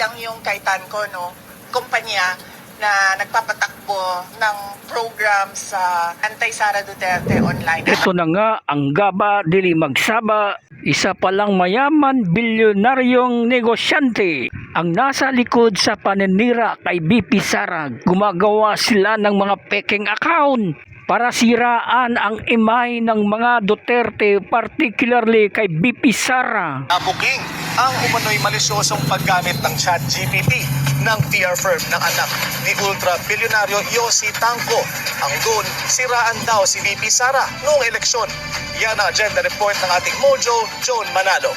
lang yung kay Tanco, no? Kumpanya na nagpapatakbo ng program sa Anti-Sara Duterte online. Ito na nga ang Gaba Dili Magsaba, isa palang mayaman bilyonaryong negosyante ang nasa likod sa paninira kay BP Sara. Gumagawa sila ng mga peking account para siraan ang imay ng mga Duterte, particularly kay BP Sara. Nabuking ang umano'y malisyosong paggamit ng chat GPT ng PR firm ng anak ni ultra-bilyonaryo Yossi Tangko. Ang goal, siraan daw si VP Sara noong eleksyon. Yan ang agenda report ng ating Mojo, John Manalo.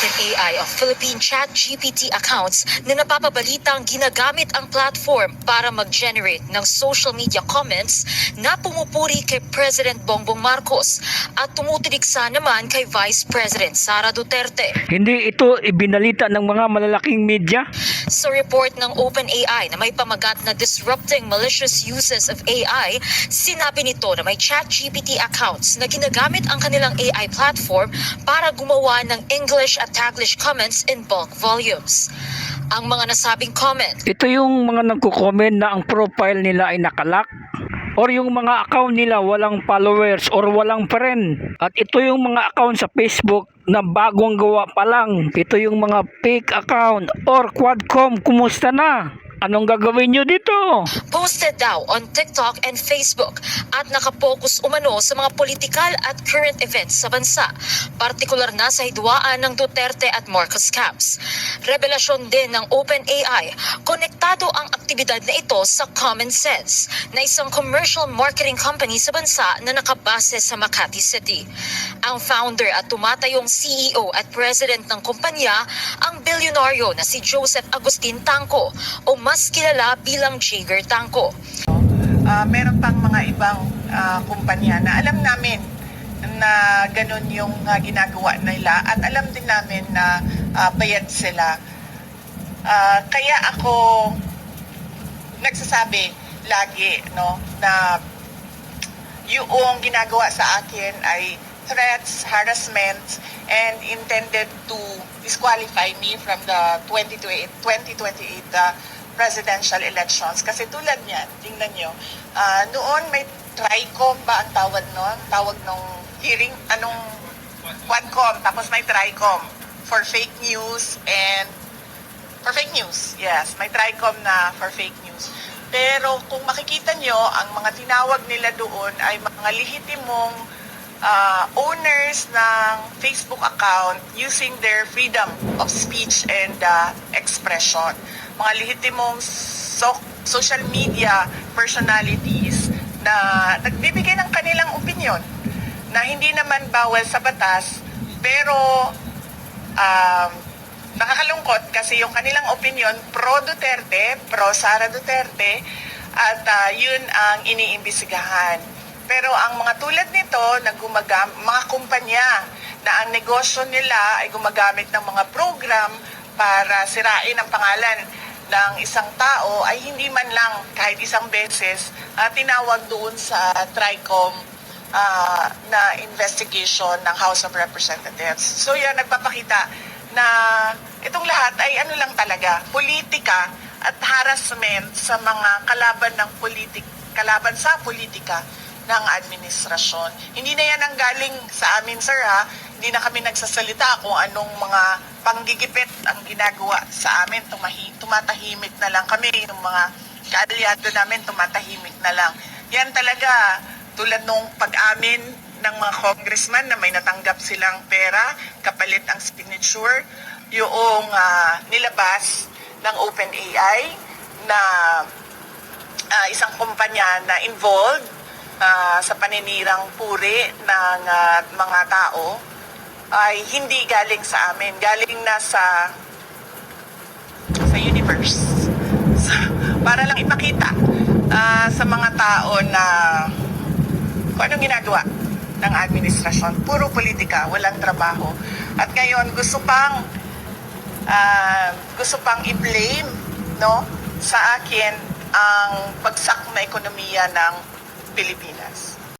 Ng OpenAI ang Philippine Chat GPT accounts na napapabalitang ginagamit ang platform para mag-generate ng social media comments na pumupuri kay President Bongbong Marcos at tumutuligsa naman kay Vice President Sara Duterte. Hindi ito ibinalita ng mga malalaking media. Sa report ng OpenAI na may pamagat na disrupting malicious uses of AI, sinabi nito na may chat GPT accounts na ginagamit ang kanilang AI platform para gumawa ng English at Taglish comments in bulk volumes. Ang mga nasabing comment Ito yung mga nagko-comment na ang profile nila ay nakalak or yung mga account nila walang followers or walang friend. At ito yung mga account sa Facebook na bagong gawa pa lang. Ito yung mga fake account or quadcom. Kumusta na? Anong gagawin nyo dito? posted daw on TikTok and Facebook at nakapokus umano sa mga politikal at current events sa bansa, partikular na sa hidwaan ng Duterte at Marcos camps. Revelasyon din ng OpenAI, konektado ang aktibidad na ito sa Common Sense, na isang commercial marketing company sa bansa na nakabase sa Makati City. Ang founder at tumatayong CEO at president ng kumpanya, ang bilyonaryo na si Joseph Agustin Tangco o mas kilala bilang Jager Tangco. Ah, meron pang mga ibang ah, kumpanya na alam namin na ganun yung ah, ginagawa nila at alam din namin na ah, bayad sila. Ah, kaya ako nagsasabi lagi no na yung ginagawa sa akin ay threats, harassment, and intended to disqualify me from the 2028, 2028 uh, presidential elections. Kasi tulad niyan, tingnan nyo, ah, noon may TRICOM ba ang tawag noon? Tawag nung hearing, anong Quadcom, tapos may TRICOM for fake news and For fake news, yes. May TRICOM na for fake news. Pero kung makikita nyo, ang mga tinawag nila doon ay mga lehitimong ah, owners ng Facebook account using their freedom of speech and ah, expression. Mga lehitimong so- social media personalities na nagbibigay ng kanilang opinion na hindi naman bawal sa batas pero um, nakakalungkot kasi yung kanilang opinion pro Duterte, pro Sara Duterte at ah, yun ang iniimbisigahan. Pero ang mga tulad nito na gumagam mga kumpanya na ang negosyo nila ay gumagamit ng mga program para sirain ang pangalan ng isang tao ay hindi man lang kahit isang beses ah, tinawag doon sa TRICOM ah, na investigation ng House of Representatives. So yan, nagpapakita na itong lahat ay ano lang talaga, politika at harassment sa mga kalaban ng politik, kalaban sa politika ng administrasyon. Hindi na yan ang galing sa amin, sir, ha? Hindi na kami nagsasalita kung anong mga panggigipit ang ginagawa sa amin. Tumahi, tumatahimik na lang kami. Yung mga kaalyado namin, tumatahimik na lang. Yan talaga, tulad nung pag-amin ng mga congressman na may natanggap silang pera, kapalit ang signature, yung ah, nilabas ng OpenAI na ah, isang kumpanya na involved ah, sa paninirang puri ng ah, mga tao ay hindi galing sa amin. Galing na sa sa universe. So, para lang ipakita ah, sa mga tao na kung anong ginagawa ng administrasyon. Puro politika, walang trabaho. At ngayon, gusto pang ah, gusto pang i-blame no, sa akin ang bagsak na ekonomiya ng Pilipinas.